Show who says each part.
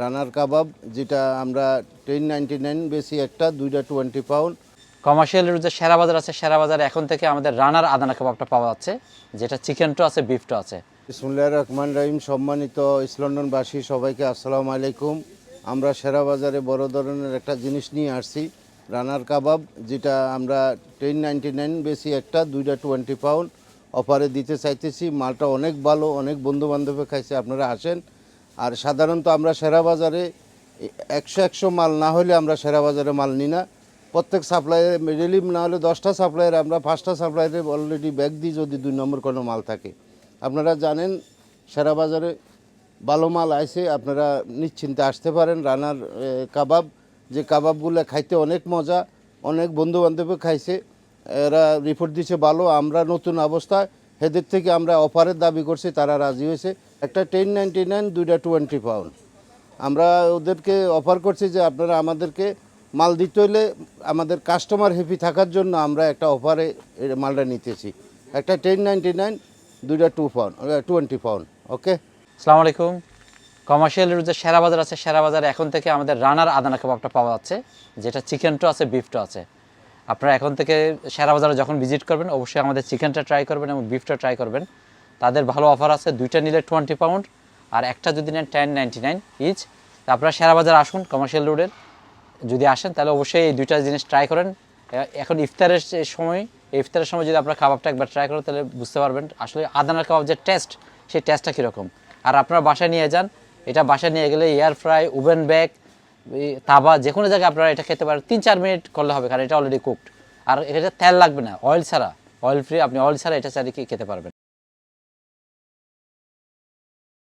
Speaker 1: রানার কাবাব যেটা আমরা ten ninety nine বেশি একটা দুইটা টোয়েন্টি পাউন্ড
Speaker 2: কমার্শিয়ালের যে সেরা বাজার আছে সেরা বাজারে এখন থেকে আমাদের রানার আদানা কাবাবটা পাওয়া যাচ্ছে যেটা চিকেনটা আছে বিফটা আছে।
Speaker 1: বিসমুল্লাহ রহমান রহিম সম্মানিত ইসলন্ডনবাসী সবাইকে আসসালামু আলাইকুম। আমরা সেরা বাজারে বড় ধরনের একটা জিনিস নিয়ে আসছি রানার কাবাব যেটা আমরা টেন নাইনটি নাইন বেশি একটা দুইটা টোয়েন্টি পাউন্ড অফারে দিতে চাইতেছি মালটা অনেক ভালো অনেক বন্ধু বান্ধবে খাইছে আপনারা আসেন। আর সাধারণত আমরা সেরা বাজারে একশো একশো মাল না হলে আমরা সেরা বাজারে মাল নিই না। প্রত্যেক সাপ্লাইয়ের রিলিভ না হলে দশটা সাপ্লাইয়ের আমরা পাঁচটা সাপ্লাইয়ের অলরেডি ব্যাগ দিই যদি দুই নম্বর কোনো মাল থাকে। আপনারা জানেন, সেরা বাজারে ভালো মাল আছে, আপনারা নিশ্চিন্তে আসতে পারেন। রানার কাবাব, যে কাবাবগুলো খাইতে অনেক মজা, অনেক বন্ধু বান্ধবে খাইছে, এরা রিপোর্ট দিছে ভালো, আমরা নতুন অবস্থায় হেদের থেকে আমরা অফারের দাবি করছি, তারা রাজি হয়েছে। একটা টেন নাইনটি নাইন দুইটা টোয়েন্টি পাউন্ড আমরা ওদেরকে অফার করছি যে আপনারা আমাদেরকে মাল দিতে হলে আমাদের কাস্টমার হ্যাপি থাকার জন্য আমরা একটা অফারে মালটা নিতেছি। একটা টেন নাইনটি নাইন দুইটা two pound twenty pound okay
Speaker 2: আসসালামু আলাইকুম। কমার্শিয়ালের যে সেরা বাজার আছে, সেরা বাজারে এখন থেকে আমাদের রানার আদানা কাবাবটা পাওয়া যাচ্ছে, যেটা চিকেনটা আছে বিফটা আছে। আপনারা এখন থেকে সেরা বাজারে যখন ভিজিট করবেন, অবশ্যই আমাদের চিকেনটা ট্রাই করবেন এবং বিফটা ট্রাই করবেন। তাদের ভালো অফার আছে, দুইটা নিলে টোয়েন্টি পাউন্ড আর একটা যদি নেন টেন নাইনটি নাইন ইচ আপনারা সেরা বাজার আসুন কমার্শিয়াল রোডের যদি আসেন, তাহলে অবশ্যই এই দুইটা জিনিস ট্রাই করেন। এখন ইফতারের সময় ইফতারের সময় যদি আপনারা কাবাবটা একবার ট্রাই করেন, তাহলে বুঝতে পারবেন আসলে আদানার কাবাব যে টেস্ট সেই টেস্টটা কীরকম। আর আপনারা বাসায় নিয়ে যান, এটা বাসায় নিয়ে গেলে এয়ার ফ্রাই ওভেন ব্যাগ তাবা যে কোনো জায়গায় আপনারা এটা খেতে পারেন। তিন, চার মিনিট করলে হবে, কারণ এটা অলরেডি কুকড আর এটা তেল লাগবে না অয়েল ছাড়া। অয়েল ফ্রি আপনি অয়েল ছাড়া এটা চারিকে খেতে পারবেন।